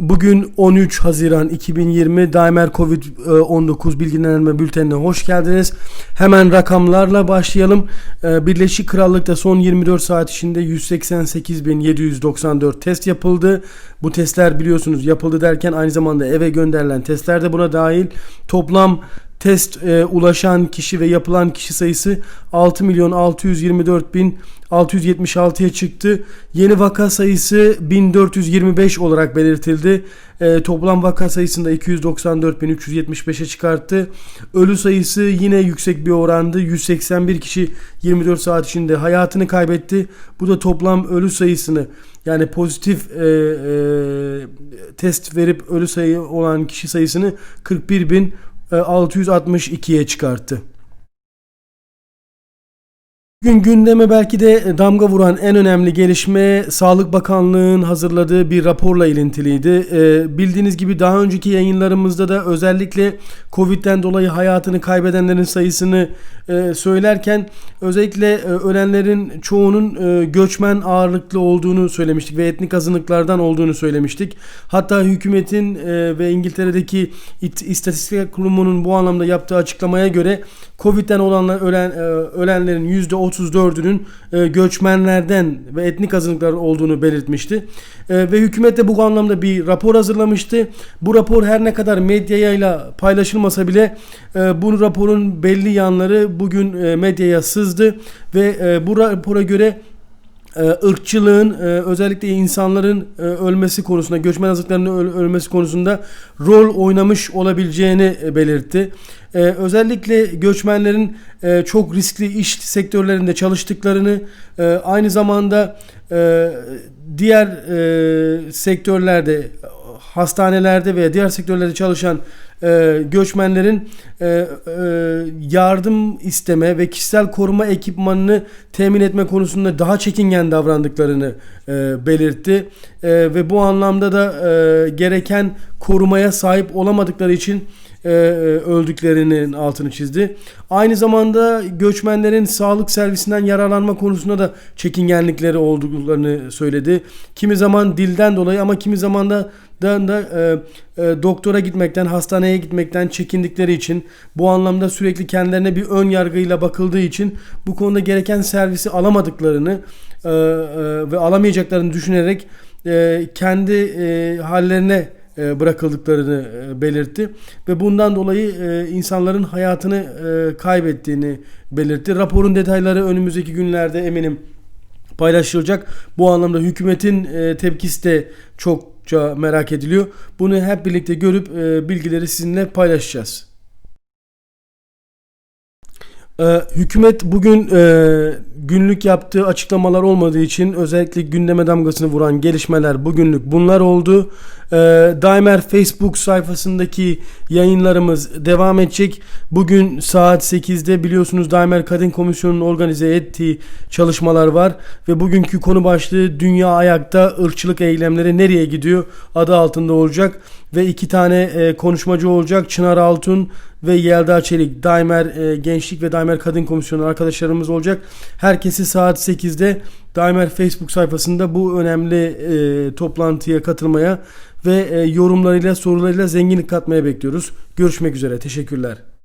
Bugün 13 Haziran 2020 Daimler Covid-19 bilgilendirme bültenine hoş geldiniz. Hemen rakamlarla başlayalım. Ee, Birleşik Krallık'ta son 24 saat içinde 188.794 test yapıldı. Bu testler biliyorsunuz yapıldı derken aynı zamanda eve gönderilen testler de buna dahil. Toplam test e, ulaşan kişi ve yapılan kişi sayısı 6 milyon 624 bin 676'ya çıktı. Yeni vaka sayısı 1425 olarak belirtildi. E, toplam vaka sayısında 294.375'e çıkarttı. Ölü sayısı yine yüksek bir oranda 181 kişi 24 saat içinde hayatını kaybetti. Bu da toplam ölü sayısını yani pozitif e, e, test verip ölü sayı olan kişi sayısını 41.662'ye çıkarttı. Bugün gündeme belki de damga vuran en önemli gelişme Sağlık Bakanlığı'nın hazırladığı bir raporla ilintiliydi. Ee, bildiğiniz gibi daha önceki yayınlarımızda da özellikle Covid'den dolayı hayatını kaybedenlerin sayısını e, söylerken özellikle e, ölenlerin çoğunun e, göçmen ağırlıklı olduğunu söylemiştik ve etnik azınlıklardan olduğunu söylemiştik. Hatta hükümetin e, ve İngiltere'deki İstatistik Kurumu'nun bu anlamda yaptığı açıklamaya göre Covid'den olanlar ölen e, ölenlerin %34'ünün e, göçmenlerden ve etnik azınlıklar olduğunu belirtmişti. E, ve hükümet de bu anlamda bir rapor hazırlamıştı. Bu rapor her ne kadar medyayla paylaşılmasa bile bu raporun belli yanları bugün medyaya sızdı ve bu rapora göre ırkçılığın özellikle insanların ölmesi konusunda, göçmen azıklarının ölmesi konusunda rol oynamış olabileceğini belirtti. Özellikle göçmenlerin çok riskli iş sektörlerinde çalıştıklarını, aynı zamanda diğer sektörlerde, hastanelerde veya diğer sektörlerde çalışan e, göçmenlerin e, e, yardım isteme ve kişisel koruma ekipmanını temin etme konusunda daha çekingen davrandıklarını e, belirtti e, ve bu anlamda da e, gereken korumaya sahip olamadıkları için e, öldüklerinin altını çizdi. Aynı zamanda göçmenlerin sağlık servisinden yararlanma konusunda da çekingenlikleri olduklarını söyledi. Kimi zaman dilden dolayı ama kimi zaman da da, e, e, doktora gitmekten, hastaneye gitmekten çekindikleri için bu anlamda sürekli kendilerine bir ön yargıyla bakıldığı için bu konuda gereken servisi alamadıklarını e, e, ve alamayacaklarını düşünerek e, kendi e, hallerine e, bırakıldıklarını e, belirtti ve bundan dolayı e, insanların hayatını kaybettiğini belirtti. Raporun detayları önümüzdeki günlerde eminim paylaşılacak. Bu anlamda hükümetin tepkisi de çokça merak ediliyor. Bunu hep birlikte görüp bilgileri sizinle paylaşacağız. Ee, hükümet bugün e, günlük yaptığı açıklamalar olmadığı için özellikle gündeme damgasını vuran gelişmeler bugünlük bunlar oldu. Ee, Daimler Facebook sayfasındaki yayınlarımız devam edecek. Bugün saat 8'de biliyorsunuz Daimler Kadın Komisyonu'nun organize ettiği çalışmalar var ve bugünkü konu başlığı Dünya Ayakta ırkçılık eylemleri nereye gidiyor adı altında olacak ve iki tane e, konuşmacı olacak. Çınar Altun ve Yelda Çelik Daimler e, Gençlik ve Daimler Kadın Komisyonu arkadaşlarımız olacak. Herkesi saat 8'de Daimler Facebook sayfasında bu önemli e, toplantıya katılmaya ve e, yorumlarıyla sorularıyla zenginlik katmaya bekliyoruz. Görüşmek üzere. Teşekkürler.